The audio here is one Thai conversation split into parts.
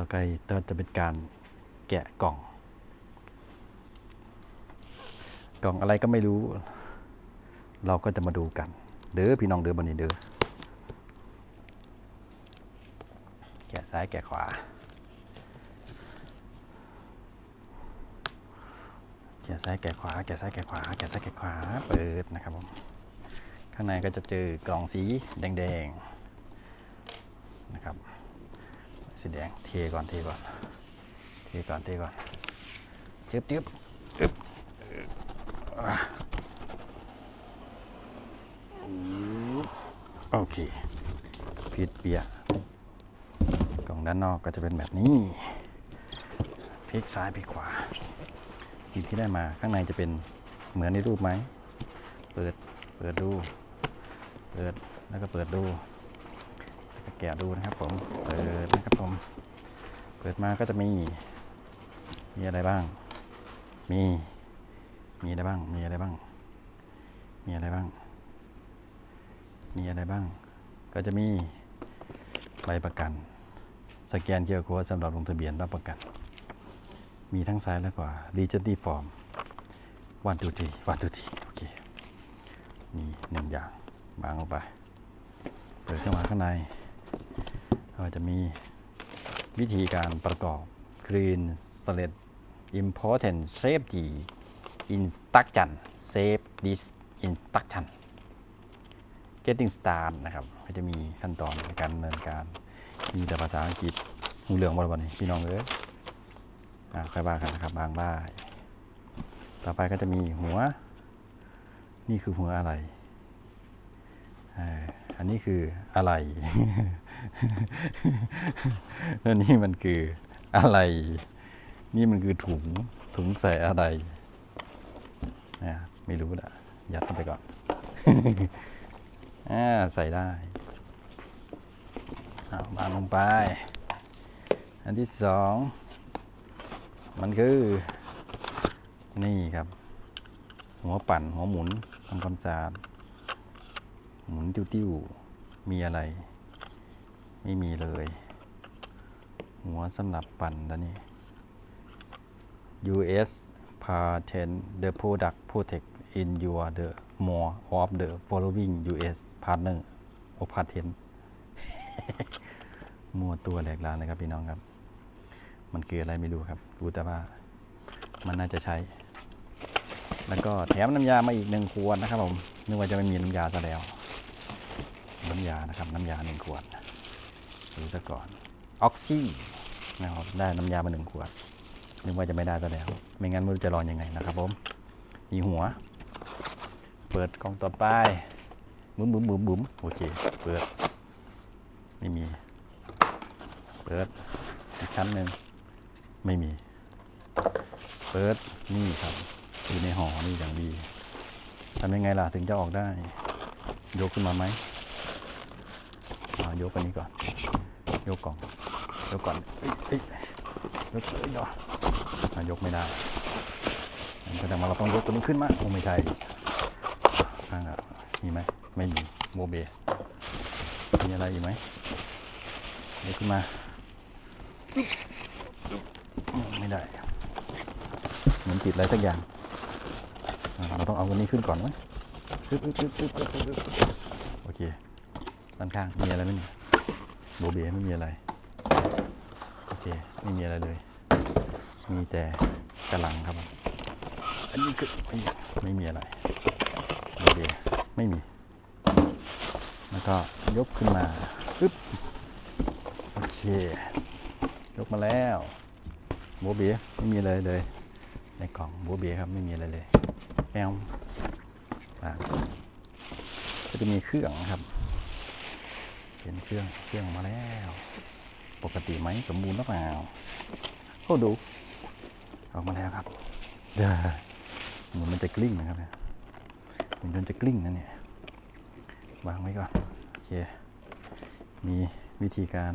ต่อไปก็จะเป็นการแกะกล่อง กล่องอะไรก็ไม่รู้ เราก็จะมาดูกัน เด้อพี่น้องเด้อบันนี้เด้อแกะซ้ายแกะขวา แกะซ้ายแกะขวา แกะซ้ายแกะขวา แกะซ้ายแกะขวา เปิดนะครับผม ข้างในก็จะเจอกล่องสีแดงๆนะครับ สีแดงเทก่อนเทก่อนเทก่อนเทก่อนจึ๊บจึ๊บจึ๊บอะโอเคพิดเปียกกล่องด้านนอกก็จะเป็นแบบนี้พลิกซ้ายพลิกขวาสิ่งที่ได้มาข้างในจะเป็นเหมือนในรูปไหม เปิด เปิดดู เปิด แล้วก็เปิดดู แกะดูนะครับผม เปิดนะครับผม เปิดมาก็จะมี มีอะไรบ้าง มี มีอะไรบ้าง มีอะไรบ้าง มีอะไรบ้าง มีอะไรบ้าง ก็จะมีใบประกัน สแกนเกียร์โค้ดสำหรับลงทะเบียนรับประกัน มีทั้งซ้ายและขวา d ีเจนตี้ฟอร์มวันดูทีวันดูทีโอเค มีหนึ่งอย่างบางลงไป เปิดเข้ามาข้างใน ก็จะมีวิธีการประกอบ Green Sled Important Safety Instruction Save this Instruction Getting Start นะครับ ก็จะมีขั้นตอนในการดำเนินการ มีแต่ภาษาอังกฤษหูเหลืองบริบทนี้พี่น้องเอ้ยค่อยว่ากันนะครับบางบ้าต่อไปก็จะมีหัว นี่คือหัวอะไร อันนี้คืออะไร แล้วนี่มันคืออะไร นี่มันคือถุง ถุงใส่อะไรนะไม่รู้ละยัดเข้าไปก่อนอใส่ได้เอาวางลงไป อันที่สอง มันคือ นี่ครับ หัวปั่นหัวหมุนทำความสะอาด หมุนติ้วๆ มีอะไร ไม่มีเลย หัวสำหรับปั่นแล้วนี่ US patent the product protect in your the more of the following US partner or patent มัวตัวแหลกลานเลยครับพี่น้องครับ มันคืออะไรไม่รู้ครับ รู้แต่ว่ามันน่าจะใช้ แล้วก็แถมน้ำยามาอีกหนึ่งขวดนะครับผมนึกว่าจะไม่มีน้ำยาซะแล้ว น้ำยานะครับ น้ำยาหนึ่งขวดดูซะก่อนออกซี่นะครับได้น้ำยามาหนึ่งขวดนึกว่าจะไม่ได้ซะแล้ว ไม่งั้นไม่รู้จะรอนยังไงนะครับผมมีหัว เปิดกล่องต่อไปบุ๋มบุ๋มบุ๋มบุ๋มโอเค เปิด ไม่มี เปิดอีกชั้นหนึ่งไม่มี เปิดนี่ครับอยู่ในห่อนี่อย่างดีทำยังไงล่ะถึงจะออกได้ ยกขึ้นมาไหม ยกอันนี้ก่อนยกกล่องยกก่อนเอ้ยเอ้ยยกเอ้ยเดี๋ยวอะยกไม่ได้มันแสดงว่าเราต้องยกตัวนี้ขึ้นมาโอ้ไม่ใช่ข้างอะมีไหมไม่มีโมเบมีอะไรอีกไหมยกขึ้นมาไม่ได้เหมือนติดอะไรสักอย่างเราต้องเอาวันนี้ขึ้นก่อนไหมโอเค ด้านข้างมีอะไรไหมเนี่ยโบเบไม่มีอะไร โอเค ไม่มีอะไรเลย มีแต่กระหลังครับ อันนี้คือไม่ไม่มีอะไรโบเบไม่มี แล้วก็ยกขึ้นมาปึ๊บโอเค ยกมาแล้วโบเบไม่มีอะไรเลย ในกล่องโบเบครับไม่มีอะไรเลยแอมก็จะมีเครื่องครับ เป็นเครื่องเครื่องมาแล้ว ปกติไหมสมบูรณ์หรือเปล่าโอ้ดูออกมาแล้วครับเด้อเหมือนมันจะกลิ้งนะครับเนี่ยเหมือนมันจะกลิ้งนะเนี่ยวางไว้ก่อนโอเคมีวิธีการ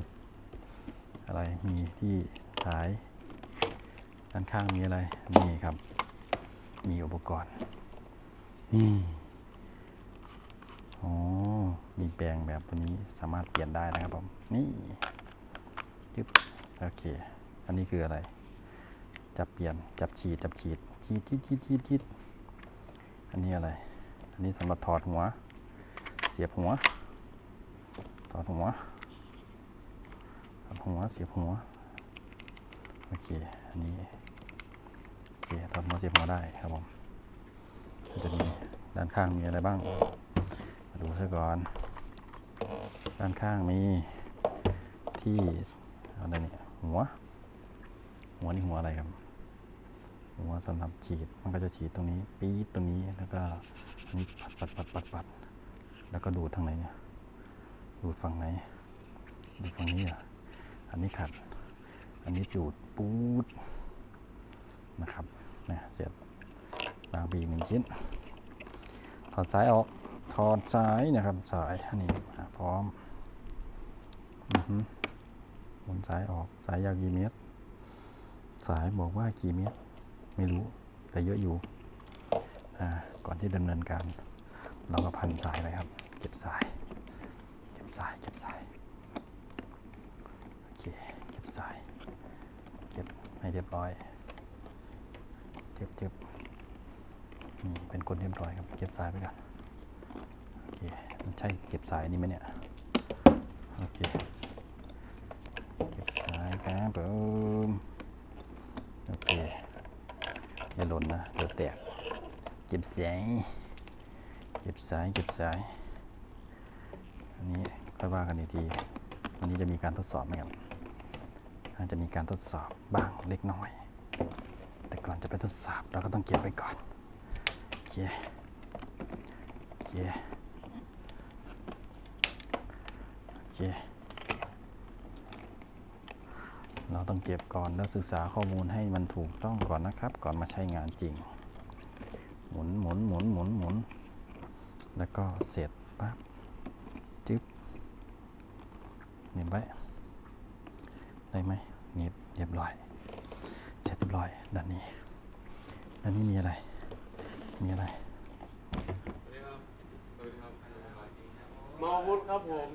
อะไรมีที่สายด้านข้างมีอะไรนี่ครับ มีอุปกรณ์นี่อ๋อมี แปลงแบบตัวนี้สามารถเปลี่ยนได้นะครับผมนี่จึ๊บโอเค อันนี้คืออะไร จับเปลี่ยนจับฉีดจับฉีดฉีดฉีดฉีดฉีดฉีดอันนี้อะไร อันนี้สำหรับถอดหัว เสียบหัว ถอดหัวถอดหัวเสียบหัวโอเคอันนี้โอเคถอดหัวเสียบหัวได้ครับผมจะมีด้านข้างมีอะไรบ้าง มาดูซะก่อน ด้านข้างมีที่อะไรเนี่ยหัว หัวนี่หัวอะไรครับ หัวสำหรับฉีดมันก็จะฉีดตรงนี้ปี๊ดตรงนี้แล้วก็อันนี้ปัดปัดปัดปัดปัดแล้วก็ดูดทางไหนเนี่ยดูดฝั่งไหนดูดฝั่งนี้อะอันนี้ขัด อันนี้ดูดปูดนะครับเนี่ยเสร็จบางปีหนึ่งชิ้นถอดสายออกถอดสายนะครับสายอันนี้พร้อม หมุนสายออกสายยาวกี่เมตร สายบอกว่ากี่เมตร ไม่รู้แต่เยอะอยู่ ก่อนที่ดำเนินการ เราก็พันสายเลยครับ เก็บสาย เก็บสาย เก็บสาย โอเค เก็บสาย เก็บให้เรียบร้อยเก็บเก็บนี่เป็นคนเรียบร้อยครับ เก็บสายไปก่อน โอเค มันใช่เก็บสายนี่ไหมเนี่ย โอเคเก็บสายครับผมโอเคอย่าหล่นนะเดี๋ยวแตกเก็บสายเก็บสายเก็บสายอันนี้ค่อยว่ากันอีกทีวันนี้จะมีการทดสอบไหมครับอาจจะมีการทดสอบบ้างเล็กน้อย แต่ก่อนจะไปทดสอบเราก็ต้องเก็บไว้ก่อนโอเคโอเค โอ เค เราต้องเก็บก่อนแล้วศึกษาข้อมูลให้มันถูกต้องก่อนนะครับ ก่อนมาใช้งานจริง หมุนหมุนหมุนหมุนหมุน แล้วก็เสร็จปั๊บจึ๊บเหน็บไว้ได้ไหมเหน็บเรียบร้อย เสร็จเรียบร้อยด้านนี้ด้านนี้มีอะไร มีอะไรมาอาวุธครับผม